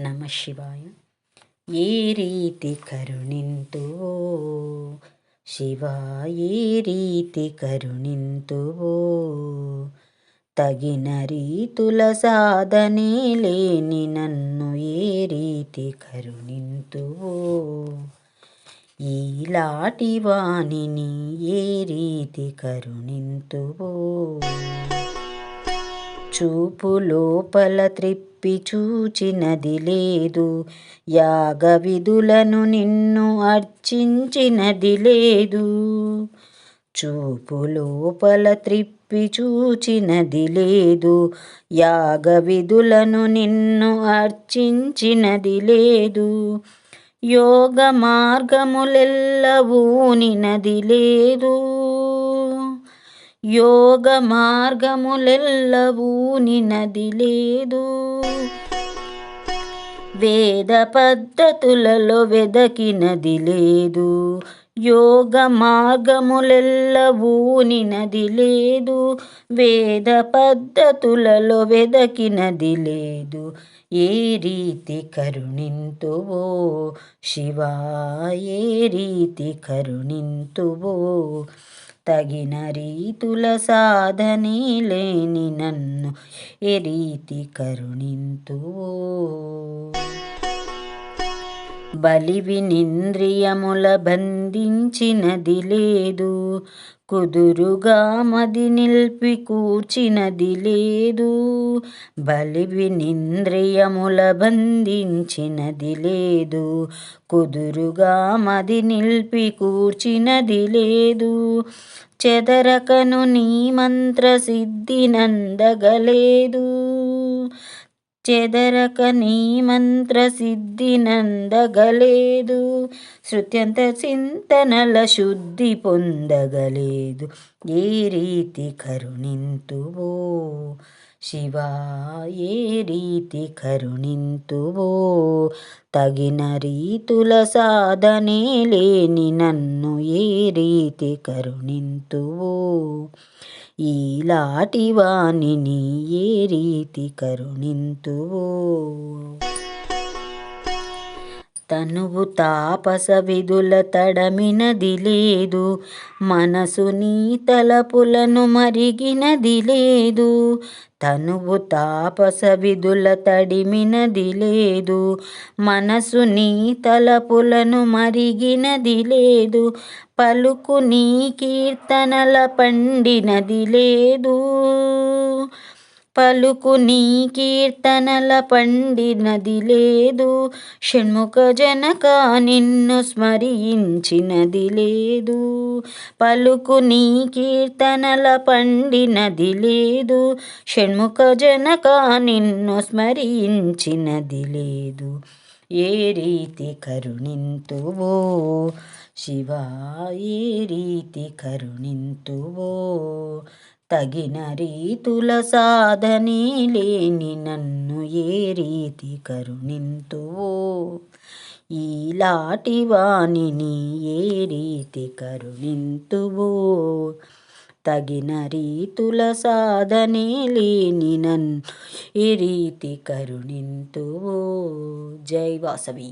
నమ శివాయ. ఏ రీతి కరుణింతువో శివ ఏ రీతి కరుణింతువో తగిన రీతుల సాధనే లేని నన్ను ఏ రీతి కరుణింతువో ఈలాటి వాణిని ఏ రీతి కరుణింతువో చూపు లోపల త్రిప్పి చూచినది లేదు. యాగ విధులను నిన్ను అర్చించినది లేదు. చూపు లోపల త్రిప్పి చూచినది లేదు. యాగ విధులను నిన్ను అర్చించినది లేదు. యోగ మార్గములెల్లవూనినది లేదు. యోగ మార్గములెల్లవూ నినది లేదు. వేద పద్ధతులలో వెదకినది లేదు. యోగ మార్గములెల్లవూ నినది లేదు. వేద పద్ధతులలో వెదకినది లేదు. ఏ రీతి కరుణింతువో శివా ఏ రీతి కరుణింతువో తగిన రీతుల సాధనే లేని నన్ను ఏ రీతి కరుణింతువో బలివినింద్రియముల బంధించినది లేదు. కుదురుగా మది నిల్పి కూర్చినది లేదు. బలివినింద్రియముల బంధించినది లేదు. కుదురుగా మది నిల్పి కూర్చినది లేదు. చెదరకను నీ మంత్ర సిద్ధి నందగలేదు. చెదరక నీ మంత్ర సిద్ధి నందగలేదు. శృత్యంత చింతనల శుద్ధి పొందగలేదు. ఏ రీతి కరుణింతువో శివా ఏ రీతి కరుణింతువో తగిన రీతుల సాధనే లేని నన్ను ఏ రీతి కరుణింతువో. ఈలాటి వాణిని ఏ రీతి కరుణింతువో? తనువు తాపస విధుల తడమినది లేదు మనసు నీ తలపులను మరిగినది లేదు తనువు తాపస విధుల తడిమినది లేదు మనసు నీ తలపులను మరిగినది లేదు పలుకు నీ కీర్తనల పండినది లేదు పలుకు నీ కీర్తనల పండినది లేదు. షణ్ముఖ జనక నిన్ను స్మరించినది లేదు. పలుకు నీ కీర్తనల పండినది లేదు. షణ్ముఖ జనక నిన్ను స్మరించినది లేదు. ఏ రీతి కరుణింతువో శివా ఏ రీతి కరుణింతువో తగిన రీతుల సాధనే లేని నన్ను ఏ రీతి కరుణింతువో ఈలాటి వాణిని ఏ రీతి కరుణింతువో తగిన రీతుల సాధనే లేని నన్ను ఏ రీతి కరుణింతువో జై వాసవి